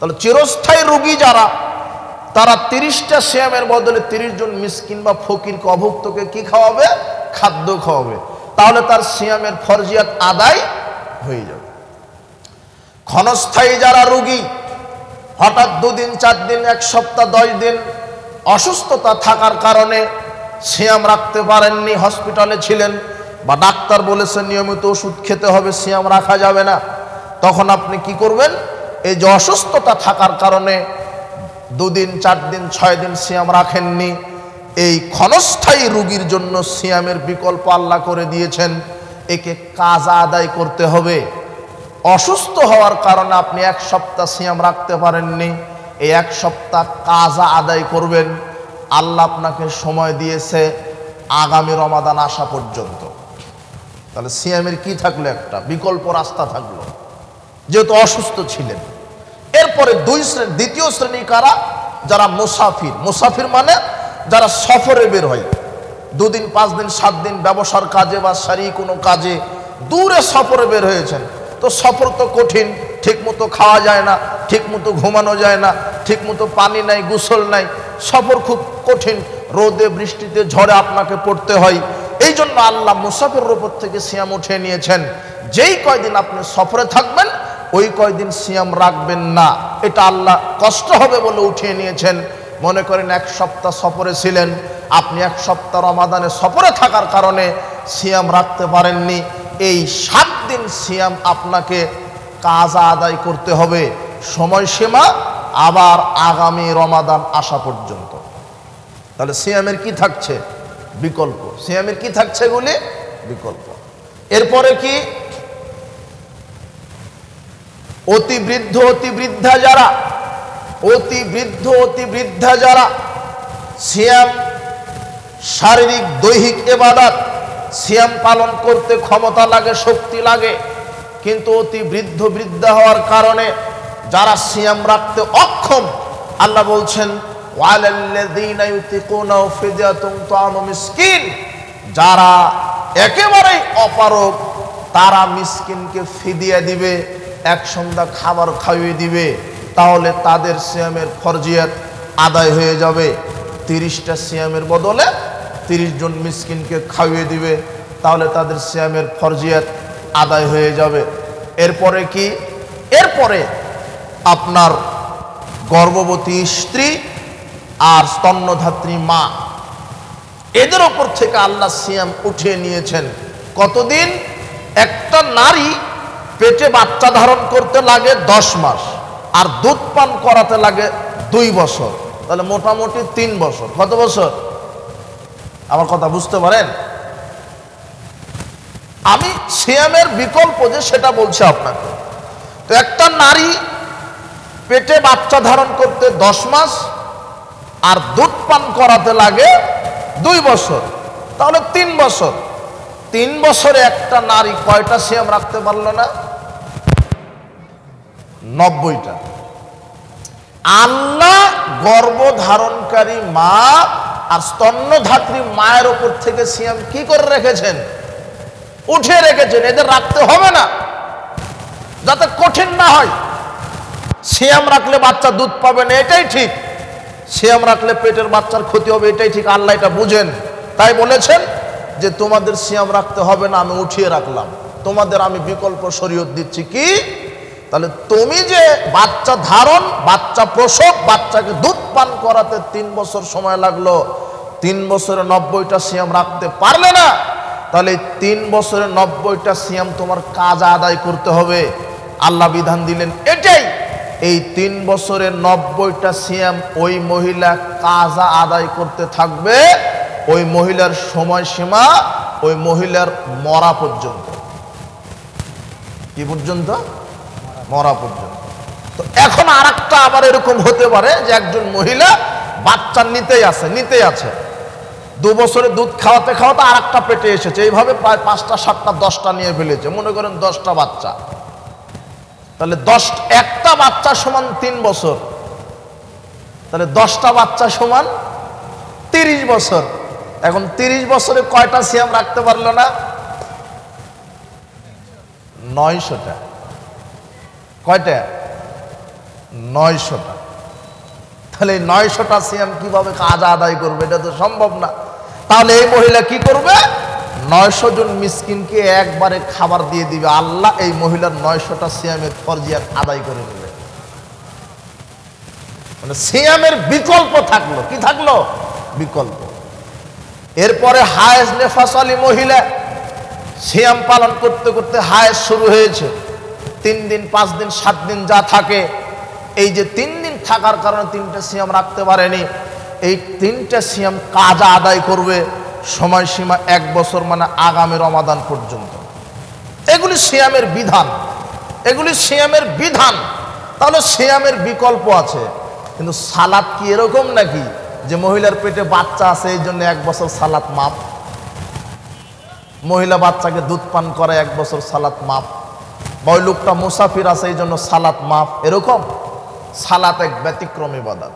তাহলে চিরস্থায়ী রুগী যারা, তারা তিরিশটা শ্যামের বদলে তিরিশ জন মিসকিন বা ফকিরকে, অভুক্তকে কি খাওয়াবে? খাদ্য খাওয়াবে। তাহলে তার সিয়ামের ফরজিয়াত আদায় হয়ে যাবে। ক্ষণস্থায়ী যারা রুগী, হঠাৎ দুদিন, চার দিন, এক সপ্তাহ, দশ দিন অসুস্থতা থাকার কারণে সিয়াম রাখতে পারেননি, হসপিটালে ছিলেন বা ডাক্তার বলেছেন নিয়মিত ওষুধ খেতে হবে, সিয়াম রাখা যাবে না। তখন আপনি কি করবেন? এই যে অসুস্থতা থাকার কারণে দুদিন চার দিন ছয় দিন সিয়াম রাখেননি। এই ক্ষণস্থায়ী রুগীর জন্য সিয়ামের বিকল্প আল্লাহ করে দিয়েছেন। একে কাজ আদায় করতে হবে। অসুস্থ হওয়ার কারণে আপনি এক সপ্তাহ সিয়াম রাখতে পারেননি। এই এক সপ্তাহ কাজা আদায় করবেন। আল্লাহ আপনাকে সময় দিয়েছে আগামী রমাদান আসা পর্যন্ত। তাহলে সিয়ামের কি থাকল একটা? বিকল্প রাস্তা থাকল। যেহেতু অসুস্থ ছিলেন। এরপরে দুই শ্রেণি, দ্বিতীয় শ্রেণি কারা? যারা মুসাফির। মুসাফির মানে যারা সফরে বের হয়। দুদিন, পাঁচ দিন, সাত দিন ব্যবসার কাজে বা সারি কোনো কাজে দূরে সফরে বের হয়েছেন। তো সফর তো কঠিন ঠিক মতো খাওয়া যায় না ঠিক মতো ঘুমানো যায় না ঠিক মতো পানি নাই, গোসল নাই। সফর খুব কঠিন, রোদে, বৃষ্টিতে ঝড়ে আপনাকে পড়তে হয়। এই জন্য আল্লাহ মুসাফিরের উপর থেকে সিয়াম উঠে নিয়েছেন। যেই কয়দিন আপনি সফরে থাকবেন ওই কয়দিন সিয়াম রাখবেন না। এটা আল্লাহ কষ্ট হবে বলে উঠিয়ে নিয়েছেন। মনে করেন এক সপ্তাহ সফরে ছিলেন। আপনি এক সপ্তাহ রমাদানে সফরে থাকার কারণে সিয়াম রাখতে পারেননি। এই সাত দিন সিয়াম আপনাকে কাজ আদায় করতে হবে। সময়সীমা আবার আগামী রমাদান আসা পর্যন্ত। তাহলে সিয়ামের কি থাকছে? বিকল্প। সিয়ামের কি থাকছে এগুলি বিকল্প। এরপরে কি? অতি বৃদ্ধ অতি বৃদ্ধা যারা অতি বৃদ্ধ অতি বৃদ্ধা যারা, সিয়াম, শারীরিক, দৈহিক এবাদত, সিয়াম পালন করতে ক্ষমতা লাগে, শক্তি লাগে, কিন্তু অতি বৃদ্ধ বৃদ্ধা হওয়ার কারণে যারা সিয়াম রাখতে অক্ষম, আল্লাহ বলছেন যারা একেবারেই অপারগ, তারা মিসকিনকে ফিদিয়া দিবে। এক সন্ধ্যা খাবার খাইয়ে দিবে, তাহলে তাদের সিয়ামের ফরজিয়াত আদায় হয়ে যাবে। তিরিশটা সিয়ামের বদলে তিরিশ জন মিসকিনকে খাইয়ে দিবে, তাহলে তাদের সিয়ামের ফরজিয়াত আদায় হয়ে যাবে। এরপরে কি? এরপরে আপনার গর্ভবতী স্ত্রী আর স্তন্যধাত্রী মা, এদের ওপর থেকে আল্লাহ সিয়াম উঠিয়ে নিয়েছেন। কতদিন? একটা নারী পেটে বাচ্চা ধারণ করতে লাগে দশ মাস, আর দুধ পান করাতে লাগে দুই বছর, তাহলে মোটামুটি তিন বছর। কত বছর? আমার কথা বুঝতে পারেন? আমি সিয়ামের বিকল্প যে সেটা বলছি আপনাকে। তো একটা নারী পেটে বাচ্চা ধারণ করতে দশ মাস, আর দুধ পান করাতে লাগে দুই বছর, তাহলে তিন বছর। তিন বছরে একটা নারী কয়টা সিয়াম রাখতে পারল না? নব্বইটা। আল্লাহ গর্ভধারণকারী মা আর স্তন্যধাত্রী মায়ের ওপর থেকে সিয়াম কি করে রেখেছেন? উঠে রেখেছেন, এদের রাখতে হবে না। যাতে কঠিন না হয়। সিয়াম রাখলে বাচ্চা দুধ পাবে না, এটাই ঠিক। সিয়াম রাখলে পেটের বাচ্চার ক্ষতি হবে, এটাই ঠিক, আল্লাহ এটা বুঝেন। তাই বলেছেন যে তোমাদের সিয়াম রাখতে হবে না, আমি উঠিয়ে রাখলাম। তোমাদের আমি বিকল্প শরীয়ত দিচ্ছি কি? তাহলে তুমি যে বাচ্চা ধারণ, বাচ্চা প্রসব, বাচ্চাকে দুধ পান করাতে তিন বছর সময় লাগল, তিন বছরে নব্বইটা সিয়াম রাখতে পারলে না, তাহলে তিন বছরে নব্বইটা সিয়াম তোমার কাজ আদায় করতে হবে। আল্লাহ বিধান দিলেন এটাই। এই তিন বছরের নব্বইটা সিয়াম ওই মহিলা কাজা আদায় করতে থাকবে, ওই মহিলার সময়সীমা, ওই মহিলার মরা পর্যন্ত। কি পর্যন্ত? মরা পর্যন্ত। তো এখন আর একটা আবার এরকম হতে পারে যে একজন মহিলা বাচ্চা নিতেই আছে নিতেই আছে। দু বছরে দুধ খাওয়াতে খাওয়াতে আর একটা পেটে এসেছে। এইভাবে প্রায় পাঁচটা, সাতটা, দশটা নিয়ে ফেলেছে। মনে করেন দশটা বাচ্চা। তাহলে দশ, একটা বাচ্চা সমান তিন বছর। তাহলে দশটা বাচ্চা সমান তিরিশ বছর। এখন তিরিশ বছরে কয়টা সিয়াম রাখতে পারল না? নয়শোটা। কয়টা? নয়শোটা। তাহলে এই নয়শোটা সিয়াম কীভাবে কাজ আদায় করবে? এটা তো সম্ভব না। তাহলে এই মহিলা কি করবে? নয়শো জন মিসকিনকে একবারে খাবার দিয়ে দিবে। আল্লাহ এই মহিলার নয়শোটা সিয়ামের ফরজিয়াত আদায় করে নেবে। মানে সিয়ামের বিকল্প থাকল। কি থাকল? বিকল্প। এরপরে হায়েস নেফাস আলী মহিলা সিয়াম পালন করতে করতে হায়েস শুরু হয়েছে। তিন দিন, পাঁচ দিন, সাত দিন যা থাকে, এই যে তিন দিন থাকার কারণে তিনটা সিয়াম রাখতে পারেনি। এই তিনটা সিয়াম কাজা আদায় করবে, সময়সীমা এক বছর মানে আগামী রমাদান পর্যন্ত। এগুলি সিয়ামের বিধান। এগুলি সিয়ামের বিধান। তাহলে সিয়ামের বিকল্প আছে। কিন্তু সালাদ কি এরকম নাকি যে মহিলার পেটে বাচ্চা আছে, এই জন্য এক বছর সালাত মাপ মহিলা বাচ্চাকে দুধ পান করে এক বছর সালাত মাপ ওই লোকটা মুসাফির আছে এই জন্য সালাত মাফ। এরকম সালাত এক ব্যতিক্রমী বাদাত।